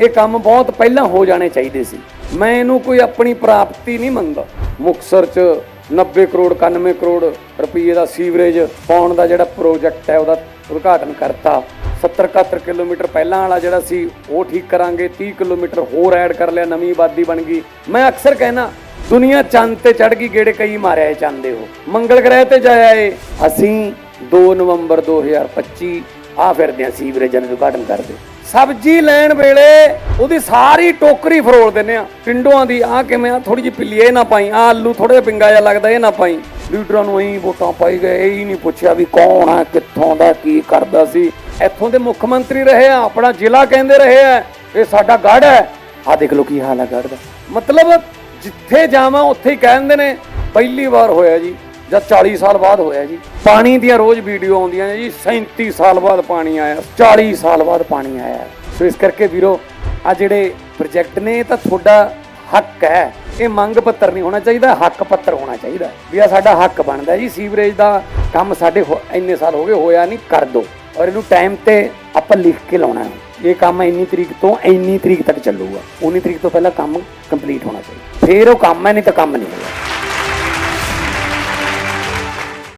ਇਹ ਕੰਮ ਬਹੁਤ ਪਹਿਲਾਂ ਹੋ ਜਾਣੇ ਚਾਹੀਦੇ ਸੀ। ਮੈਂ ਇਹਨੂੰ ਕੋਈ ਆਪਣੀ ਪ੍ਰਾਪਤੀ ਨਹੀਂ ਮੰਨਦਾ। ਮੁਕਸਰ ਚ 90 ਕਰੋੜ 91 ਕਰੋੜ ਰੁਪਏ ਦਾ ਸੀਵਰੇਜ ਪਾਉਣ ਦਾ ਜਿਹੜਾ ਪ੍ਰੋਜੈਕਟ ਹੈ, ਉਹਦਾ ਉਦਘਾਟਨ ਕਰਤਾ। 70 71 ਕਿਲੋਮੀਟਰ ਪਹਿਲਾਂ ਵਾਲਾ ਜਿਹੜਾ ਸੀ, ਉਹ ਠੀਕ ਕਰਾਂਗੇ। 30 ਕਿਲੋਮੀਟਰ ਹੋਰ ਐਡ ਕਰ ਲਿਆ, ਨਵੀਂ ਆਬਾਦੀ ਬਣ ਗਈ। ਮੈਂ ਅਕਸਰ ਕਹਿਣਾ ਦੁਨੀਆ ਚੰਦ ਤੇ ਚੜ ਗਈ, ਗੇੜੇ ਕਈ ਮਾਰਿਆ ਏ ਚੰਦੇ ਹੋ ਮੰਗਲ ਗ੍ਰਹਿ ਤੇ ਜਾਇਆ ਏ। ਅਸੀਂ 2 ਨਵੰਬਰ 2025 ਆ ਫਿਰਦੇ ਆ ਸੀਵਰੇਜਾਂ ਦਾ ਉਦਘਾਟਨ ਕਰਦੇ। ਸਬਜ਼ੀ ਲੈਣ ਵੇਲੇ ਉਹਦੀ ਸਾਰੀ ਟੋਕਰੀ ਫਰੋਲ ਦਿੰਨੇ ਆ। ਟਿੰਡੋਆਂ ਦੀ ਆ ਕਿਵੇਂ ਆ? ਥੋੜੀ ਜਿਹੀ ਪਿੱਲੀ ਇਹ ਨਾ ਪਾਈ। ਆ ਆਲੂ ਥੋੜਾ ਪਿੰਗਾ ਜਿਹਾ ਲੱਗਦਾ ਇਹ ਨਾ ਪਾਈ। ਲੀਡਰਾਂ ਨੂੰ ਐਂ ਵੋਟਾਂ ਪਾਈ ਗਏ ਇਹ ਹੀ ਨਹੀਂ ਪੁੱਛਿਆ ਵੀ ਕੌਣ ਆ ਕਿੱਥੋਂ ਦਾ ਕੀ ਕਰਦਾ ਸੀ। ਇੱਥੋਂ ਦੇ ਮੁੱਖ ਮੰਤਰੀ ਰਹੇ ਆ ਆਪਣਾ ਜ਼ਿਲ੍ਹਾ ਕਹਿੰਦੇ ਰਹੇ ਆ ਇਹ ਸਾਡਾ ਗੜ ਹੈ। ਆ ਦੇਖ ਲਓ ਕੀ ਹਾਲ ਹੈ ਗੜ ਦਾ। ਮਤਲਬ ਜਿੱਥੇ ਜਾਵਾਂ ਉੱਥੇ ਹੀ ਕਹਿੰਦੇ ਨੇ ਪਹਿਲੀ ਵਾਰ ਹੋਇਆ ਜੀ। ਜਾਂ 40 ਸਾਲ ਬਾਅਦ ਹੋਇਆ ਜੀ। ਪਾਣੀ ਦੀਆਂ ਰੋਜ਼ ਵੀਡੀਓ ਆਉਂਦੀਆਂ ਨੇ ਜੀ 37 ਸਾਲ ਬਾਅਦ ਪਾਣੀ ਆਇਆ 40 ਸਾਲ ਬਾਅਦ ਪਾਣੀ ਆਇਆ। ਸੋ ਇਸ ਕਰਕੇ ਵੀਰੋ, ਆ ਜਿਹੜੇ ਪ੍ਰੋਜੈਕਟ ਨੇ, ਇਹ ਤਾਂ ਤੁਹਾਡਾ ਹੱਕ ਹੈ। ਇਹ ਮੰਗ ਪੱਤਰ ਨਹੀਂ ਹੋਣਾ ਚਾਹੀਦਾ, ਹੱਕ ਪੱਤਰ ਹੋਣਾ ਚਾਹੀਦਾ। ਵੀ ਆ ਸਾਡਾ ਹੱਕ ਬਣਦਾ ਜੀ, ਸੀਵਰੇਜ ਦਾ ਕੰਮ ਸਾਡੇ ਹੋ- ਇੰਨੇ ਸਾਲ ਹੋ ਗਏ, ਹੋਇਆ ਨਹੀਂ, ਕਰ ਦੋ। ਔਰ ਇਹਨੂੰ ਟਾਈਮ ਤੇ ਆਪਾਂ ਲਿਖ ਕੇ ਲਾਉਣਾ ਹੈ। ਇਹ ਕੰਮ ਇੰਨੀ ਤਰੀਕ ਤੋਂ ਇੰਨੀ ਤਰੀਕ ਤੱਕ ਚੱਲੂਗਾ। 19 ਤਰੀਕ ਤੋਂ ਪਹਿਲਾਂ ਕੰਮ ਕੰਪਲੀਟ ਹੋਣਾ ਚਾਹੀਦਾ। ਫੇਰ ਉਹ ਕੰਮ ਹੈ, ਨਹੀਂ ਤਾਂ ਕੰਮ ਨਹੀਂ ਹੋਇਆ।